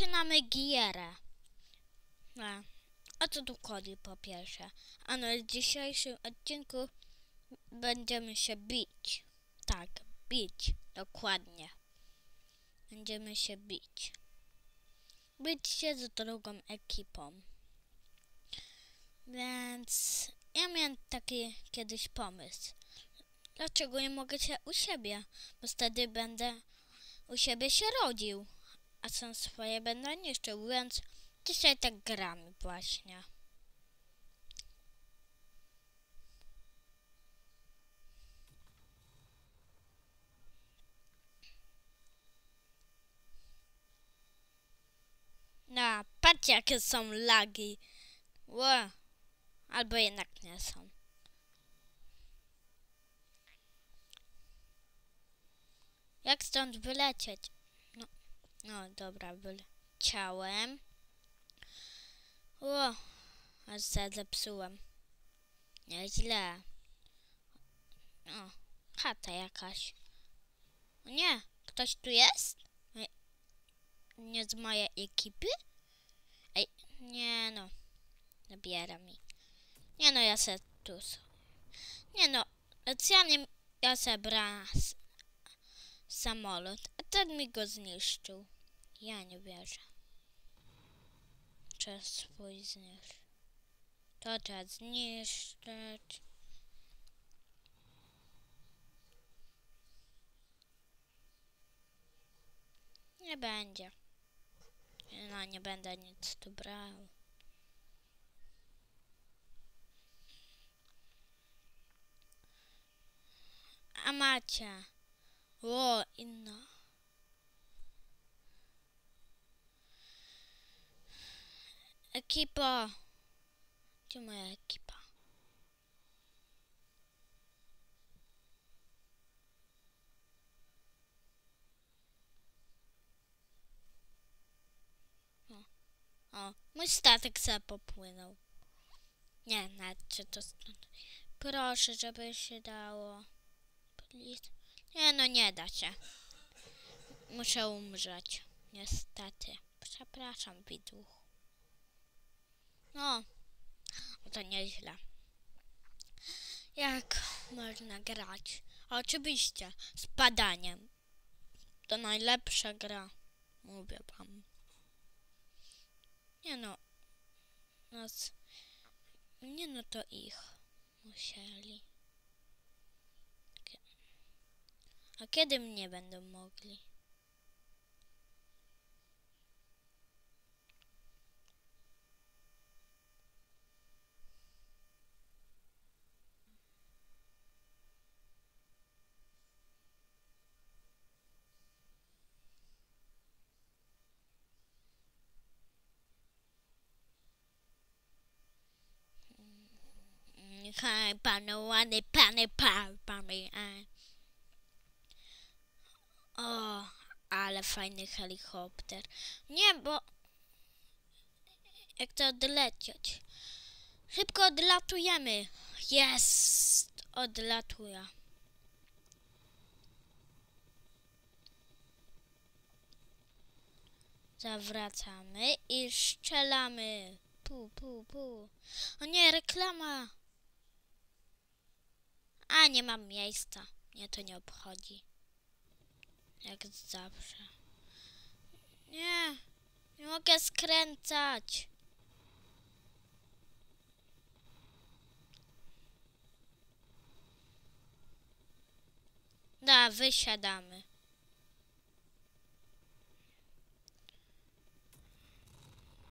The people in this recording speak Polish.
zaczynamy gierę. No. O co tu chodzi po pierwsze? Ano, w dzisiejszym odcinku będziemy się bić. Tak, bić. Dokładnie. Będziemy się bić. Bić się z drugą ekipą. Więc ja miałem taki kiedyś pomysł. Dlaczego nie mogę się u siebie? Bo wtedy będę u siebie się rodził, a są swoje będę niszczył, więc dzisiaj tak gramy właśnie. No, patrzcie jakie są lagi. Ło. Albo jednak nie są. Jak stąd wylecieć? No, dobra, wyleciałem. O, aż się zepsułem. Nieźle. O, chata jakaś. O nie, ktoś tu jest? Nie, z mojej ekipy? Ej, nie no. Zabiera mi. Nie no, ja se tu... Nie no, specjalnie ja se brałem samolot, a ten mi go zniszczył. Ja nie wierzę. Czas swój zniszczyć. To trzeba zniszczyć. Nie będzie. No, nie będę nic tu brał. A macie. O, inna. Ekipa. Gdzie moja ekipa? O, o mój statek se popłynął. Nie, nawet czy to stąd. Proszę, żeby się dało. Nie no, nie da się. Muszę umrzeć. Niestety. Przepraszam, widuch. No, to nieźle. Jak można grać? Oczywiście, z padaniem. To najlepsza gra. Mówię wam. Nie no. Nas... Nie no, to ich musieli. A kiedy mnie będą mogli? Hej, panu ładny, pany, pan, pany, a. O, ale fajny helikopter. Nie, bo... Jak to odlecieć? Szybko odlatujemy. Jest! Odlatuję. Zawracamy i strzelamy. Pu, pu, pu. O nie, reklama. Nie mam miejsca. Mnie to nie obchodzi. Jak zawsze. Nie, nie mogę skręcać. Da, wysiadamy.